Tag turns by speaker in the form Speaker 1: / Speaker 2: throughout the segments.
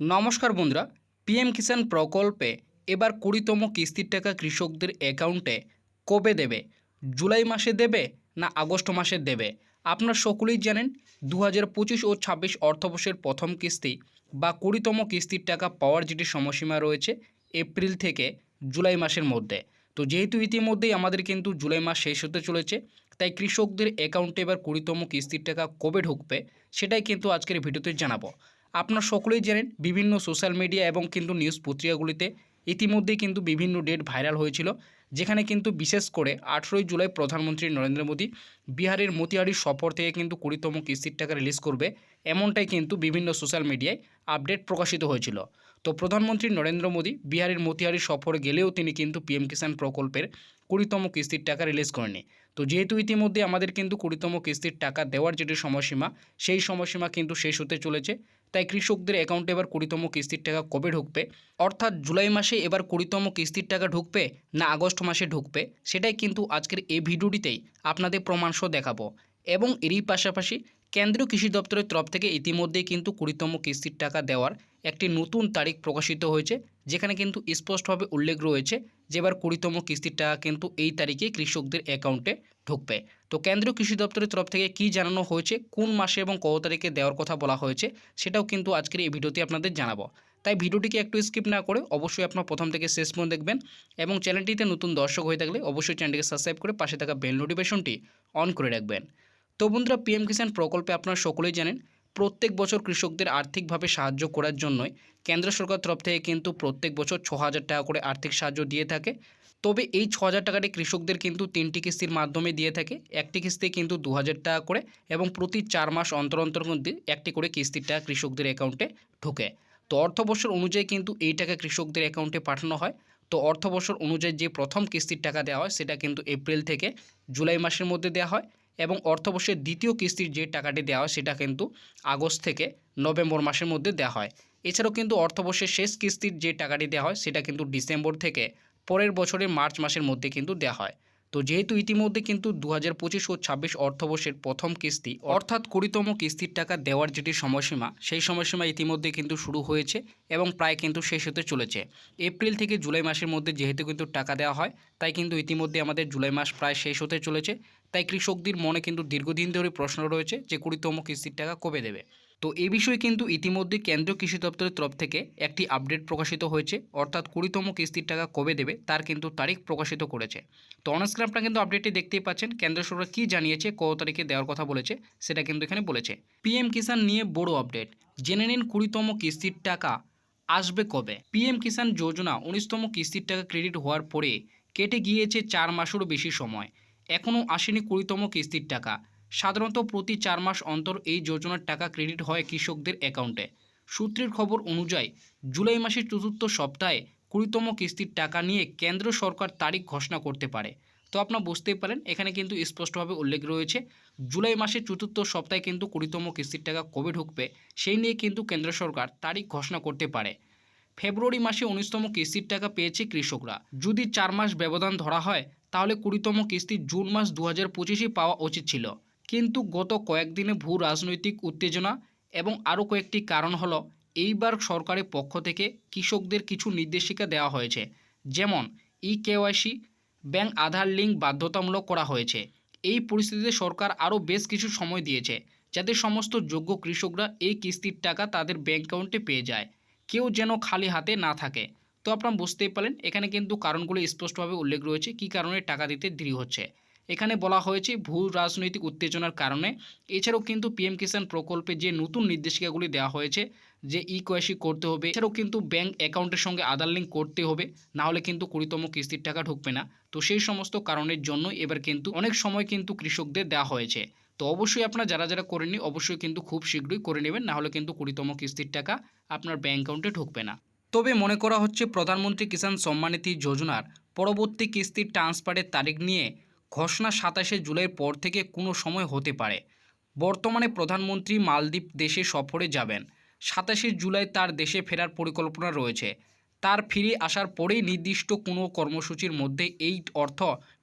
Speaker 1: নমস্কার বন্ধুরা পিএম কিষাণ প্রকল্পে এবার কুড়িতম কিস্তির টাকা কৃষকদের অ্যাকাউন্টে কবে দেবে? জুলাই মাসে দেবে না আগস্ট মাসে দেবে? আপনারা সকলেই জানেন দু পঁচিশ ও ছাব্বিশ অর্থবর্ষের প্রথম কিস্তি বা কুড়িতম কিস্তির টাকা পাওয়ার যেটি সময়সীমা রয়েছে এপ্রিল থেকে জুলাই মাসের মধ্যে। তো যেহেতু ইতিমধ্যেই আমাদের কিন্তু জুলাই মাস শেষ হতে চলেছে, তাই কৃষকদের অ্যাকাউন্টে এবার কুড়িতম কিস্তির টাকা কবে ঢুকবে সেটাই কিন্তু আজকের ভিডিওতে জানাব। আপনারা সকলেই জানেন বিভিন্ন সোশ্যাল মিডিয়া এবং কিন্তু নিউজ পত্রিকাগুলিতে ইতিমধ্যেই কিন্তু বিভিন্ন ডেট ভাইরাল হয়েছিল। যেখানে কিন্তু বিশেষ করে আঠেরোই জুলাই প্রধানমন্ত্রী নরেন্দ্র মোদী বিহারের মতিহারির সফর থেকে কিন্তু কুড়িতম কিস্তির টাকা রিলিজ করবে, এমনটাই কিন্তু বিভিন্ন সোশ্যাল মিডিয়ায় আপডেট প্রকাশিত হয়েছিল। তো প্রধানমন্ত্রী নরেন্দ্র মোদী বিহারের মতিহারি সফর গেলেও তিনি কিন্তু পিএম কিষাণ প্রকল্পের কুড়িতম কিস্তির টাকা রিলিজ করেনি তো যেহেতু ইতিমধ্যে আমাদের কিন্তু কুড়িতম কিস্তির টাকা দেওয়ার যেটি সময়সীমা, সেই সময়সীমা কিন্তু শেষ হতে চলেছে, তাই কৃষকদের অ্যাকাউন্টে এবার কুড়িতম কিস্তির টাকা কবে ঢুকবে? অর্থাৎ জুলাই মাসে এবার কুড়িতম কিস্তির টাকা ঢুকবে না আগস্ট মাসে ঢুকবে, সেটাই কিন্তু আজকের এই ভিডিওটিতেই আপনাদের প্রমাণসহ দেখাবো। এবং এরই পাশাপাশি কেন্দ্রীয় কৃষি দপ্তরের তরফ থেকে ইতিমধ্যেই কিন্তু কুড়িতম কিস্তির টাকা দেওয়ার একটি নতুন তারিখ প্রকাশিত হয়েছে, যেখানে কিন্তু স্পষ্টভাবে উল্লেখ রয়েছে যে এবার কুড়িতম কিস্তির টাকা কিন্তু এই তারিখে কৃষকদের অ্যাকাউন্টে ঢুকবে। তো কেন্দ্রীয় কৃষি দপ্তরের তরফ থেকে কী জানানো হয়েছে, কোন মাসে এবং কত তারিখে দেওয়ার কথা বলা হয়েছে, সেটাও কিন্তু আজকের এই ভিডিওতে আপনাদের জানাব। তাই ভিডিওটিকে একটু স্কিপ না করে অবশ্যই আপনার প্রথম থেকে শেষ পর্যন্ত দেখবেন এবং চ্যানেলটিতে নতুন দর্শক হয়ে থাকলে অবশ্যই চ্যানেলটিকে সাবস্ক্রাইব করে পাশে থাকা বেল নোটিফিকেশনটি অন করে রাখবেন। তো বন্ধুরা পিএম কিষাণ প্রকল্পে আপনারা সকলেই জানেন, প্রত্যেক বছর কৃষকদের আর্থিকভাবে সাহায্য করার জন্যই কেন্দ্র সরকার তরফ থেকে কিন্তু প্রত্যেক বছর ছ হাজার টাকা করে আর্থিক সাহায্য দিয়ে থাকে। তবে এই ছ হাজার টাকাটি কৃষকদের কিন্তু তিনটি কিস্তির মাধ্যমে দিয়ে থাকে। একটি কিস্তি কিন্তু দু হাজার টাকা করে এবং প্রতি চার মাস অন্তর অন্তর একটি করে কিস্তির টাকা কৃষকদের অ্যাকাউন্টে ঢোকে। তো অর্থবর্ষর অনুযায়ী কিন্তু এই টাকা কৃষকদের অ্যাকাউন্টে পাঠানো হয়। তো অর্থবর্ষর অনুযায়ী যে প্রথম কিস্তির টাকা দেওয়া হয়, সেটা কিন্তু এপ্রিল থেকে জুলাই মাসের মধ্যে দেওয়া হয় এবং অর্থবর্ষের দ্বিতীয় কিস্তির যে টাকাটি দেওয়া হয়, সেটা কিন্তু আগস্ট থেকে নভেম্বর মাসের মধ্যে দেওয়া হয়। এছাড়াও কিন্তু অর্থবর্ষের শেষ কিস্তির যে টাকাটি দেওয়া হয়, সেটা কিন্তু ডিসেম্বর থেকে পরের বছরের মার্চ মাসের মধ্যে কিন্তু দেওয়া হয়। তো যেহেতু ইতিমধ্যে কিন্তু দু হাজার পঁচিশ ও ছাব্বিশ অর্থবর্ষের প্রথম কিস্তি, অর্থাৎ কুড়িতম কিস্তির টাকা দেওয়ার যেটি সময়সীমা, সেই সময়সীমা ইতিমধ্যে কিন্তু শুরু হয়েছে এবং প্রায় কিন্তু শেষ হতে চলেছে। এপ্রিল থেকে জুলাই মাসের মধ্যে যেহেতু কিন্তু টাকা দেওয়া হয়, তাই কিন্তু ইতিমধ্যে আমাদের জুলাই মাস প্রায় শেষ হতে চলেছে। তাই কৃষকদের মনে কিন্তু দীর্ঘদিন ধরে প্রশ্ন রয়েছে যে কুড়িতম কিস্তির টাকা কবে দেবে। তো এ বিষয়ে কিন্তু ইতিমধ্যে কেন্দ্রীয় কৃষি দপ্তরের তরফ থেকে একটি আপডেট প্রকাশিত হয়েছে, অর্থাৎ কুড়িতম কিস্তির টাকা কবে দেবে তার কিন্তু তারিখ প্রকাশিত করেছে। তো আপনারা কিন্তু আপডেটটি দেখতেই পাচ্ছেন, কেন্দ্র সরকার কী জানিয়েছে, কত তারিখে দেওয়ার কথা বলেছে, সেটা কিন্তু এখানে বলেছে। পিএম কিষাণ নিয়ে বড় আপডেট জেনে নিন কুড়িতম কিস্তির টাকা আসবে কবে। পিএম কিষাণ যোজনা উনিশতম কিস্তির টাকা ক্রেডিট হওয়ার পরে কেটে গিয়েছে চার মাসেরও বেশি সময়, এখনও আসেনি কুড়িতম কিস্তির টাকা। সাধারণত প্রতি চার মাস অন্তর এই যোজনার টাকা ক্রেডিট হয় কৃষকদের অ্যাকাউন্টে। সূত্রের খবর অনুযায়ী, জুলাই মাসের চতুর্থ সপ্তাহে কুড়িতম কিস্তির টাকা নিয়ে কেন্দ্র সরকার তারিখ ঘোষণা করতে পারে। তো আপনারা বুঝতেই পারেন, এখানে কিন্তু স্পষ্টভাবে উল্লেখ রয়েছে, জুলাই মাসের চতুর্থ সপ্তাহে কিন্তু কুড়িতম কিস্তির টাকা কবে ঢুকবে, সেই নিয়ে কিন্তু কেন্দ্র সরকার তারিখ ঘোষণা করতে পারে। ফেব্রুয়ারি মাসে উনিশতম কিস্তির টাকা পেয়েছে কৃষকরা। যদি চার মাস ব্যবধান ধরা হয়, তাহলে কুড়িতম কিস্তি জুন মাস দু হাজার পাওয়া উচিত ছিল। কিন্তু গত কয়েকদিনে ভূ রাজনৈতিক উত্তেজনা এবং আরও কয়েকটি কারণ হলো, এইবার সরকারের পক্ষ থেকে কৃষকদের কিছু নির্দেশিকা দেওয়া হয়েছে। যেমন, e KYC bank Aadhaar link বাধ্যতামূলক করা হয়েছে। এই পরিস্থিতিতে সরকার আরও বেশ কিছু সময় দিয়েছে যাতে সমস্ত যোগ্য কৃষকরা এই কিস্তির টাকা তাদের ব্যাঙ্ক অ্যাকাউন্টে পেয়ে যায়। কেউ যেন খালি হাতে না থাকে। তো আপনারা বুঝতেই পারেন এখানে কিন্তু কারণগুলো স্পষ্টভাবে উল্লেখ রয়েছে, কী কারণে টাকা দিতে দেরি হচ্ছে। এখানে বলা হয়েছে ভূ রাজনৈতিক উত্তেজনার কারণে। এছাড়াও কিন্তু পিএম কিষাণ প্রকল্পে যে নতুন নির্দেশিকাগুলি দেওয়া হয়েছে, যে ই কেওয়াইসি করতে হবে, এছাড়াও কিন্তু ব্যাংক অ্যাকাউন্টের সঙ্গে আধার লিঙ্ক করতে হবে না হলে কিন্তু কুড়িতম কিস্তির টাকা ঢুকবে না। তো সেই সমস্ত কারণের জন্য এবার কিন্তু অনেক সময় কিন্তু কৃষকদের দেওয়া হয়েছে। তো অবশ্যই আপনারা যারা যারা করেননি, অবশ্যই কিন্তু খুব শীঘ্রই করে নেবেন না হলে কিন্তু কুড়িতম কিস্তির টাকা আপনার ব্যাঙ্ক অ্যাকাউন্টে ঢুকবে না। তবে মনে করা হচ্ছে প্রধানমন্ত্রী কিষাণ সম্মানিধি যোজনার পরবর্তী কিস্তির ট্রান্সফারের তারিখ নিয়ে ঘোষণা সাতাশে জুলাইয়ের পর থেকে কোনো সময় হতে পারে। বর্তমানে প্রধানমন্ত্রী মালদ্বীপ দেশে সফরে যাবেন। সাতাশে জুলাই তার দেশে ফেরার পরিকল্পনা রয়েছে। তার ফিরে আসার পরেই নির্দিষ্ট কোনো কর্মসূচির মধ্যে এই অর্থ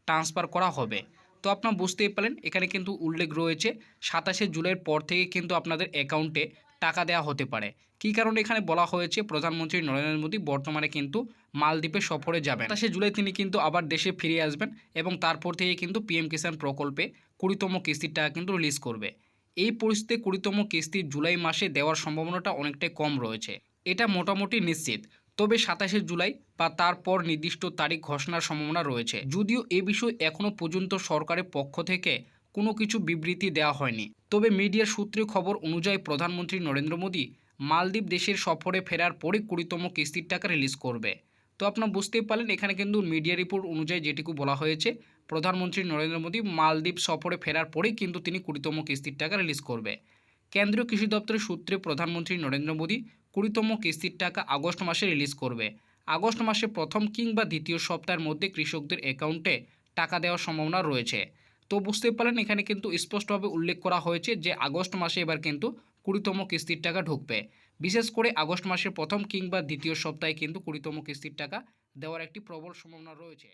Speaker 1: ট্রান্সফার করা হবে। তো আপনারা বুঝতেই পারেন এখানে কিন্তু উল্লেখ রয়েছে, সাতাশে জুলাইয়ের পর থেকে কিন্তু আপনাদের অ্যাকাউন্টে টাকা দেওয়া হতে পারে। কী কারণে এখানে বলা হয়েছে, প্রধানমন্ত্রী নরেন্দ্র মোদী বর্তমানে কিন্তু মালদ্বীপে সফরে যাবেন। সাতাশে জুলাই তিনি কিন্তু আবার দেশে ফিরে আসবেন এবং তারপর থেকে কিন্তু পিএম কিষাণ প্রকল্পে কুড়িতম কিস্তির টাকা কিন্তু রিলিজ করবে। এই পরিস্থিতিতে কুড়িতম কিস্তি জুলাই মাসে দেওয়ার সম্ভাবনাটা অনেকটাই কম রয়েছে। এটা মোটামুটি নিশ্চিত। তবে সাতাশে জুলাই বা তারপর নির্দিষ্ট তারিখ ঘোষণার সম্ভাবনা রয়েছে। যদিও এ বিষয়ে এখনও পর্যন্ত সরকারের পক্ষ থেকে কোনো কিছু বিবৃতি দেওয়া হয়নি। তবে মিডিয়ার সূত্রে খবর অনুযায়ী প্রধানমন্ত্রী নরেন্দ্র মোদী মালদ্বীপ দেশের সফরে ফেরার পরে কুড়িতম কিস্তির টাকা রিলিজ করবে। তো আপনারা বুঝতেই পারলেন, এখানে কিন্তু মিডিয়া রিপোর্ট অনুযায়ী যেটুকু বলা হয়েছে, প্রধানমন্ত্রী নরেন্দ্র মোদী মালদ্বীপ সফরে ফেরার পরেই কিন্তু তিনি কুড়িতম কিস্তির টাকা রিলিজ করবে। কেন্দ্রীয় কৃষি দপ্তরের সূত্রে প্রধানমন্ত্রী নরেন্দ্র মোদী কুড়িতম কিস্তির টাকা আগস্ট মাসে রিলিজ করবে। আগস্ট মাসে প্রথম কিংবা দ্বিতীয় সপ্তাহের মধ্যে কৃষকদের অ্যাকাউন্টে টাকা দেওয়ার সম্ভাবনা রয়েছে। তো বুঝতে পারলেন, এখানে কিন্তু স্পষ্টভাবে উল্লেখ করা হয়েছে যে আগস্ট মাসে এবার কিন্তু কুড়িতম কিস্তির টাকা ঢুকবে। বিশেষ করে আগস্ট মাসের প্রথম কিংবা দ্বিতীয় সপ্তাহে কিন্তু কুড়িতম কিস্তির টাকা দেওয়ার একটি প্রবল সম্ভাবনা রয়েছে।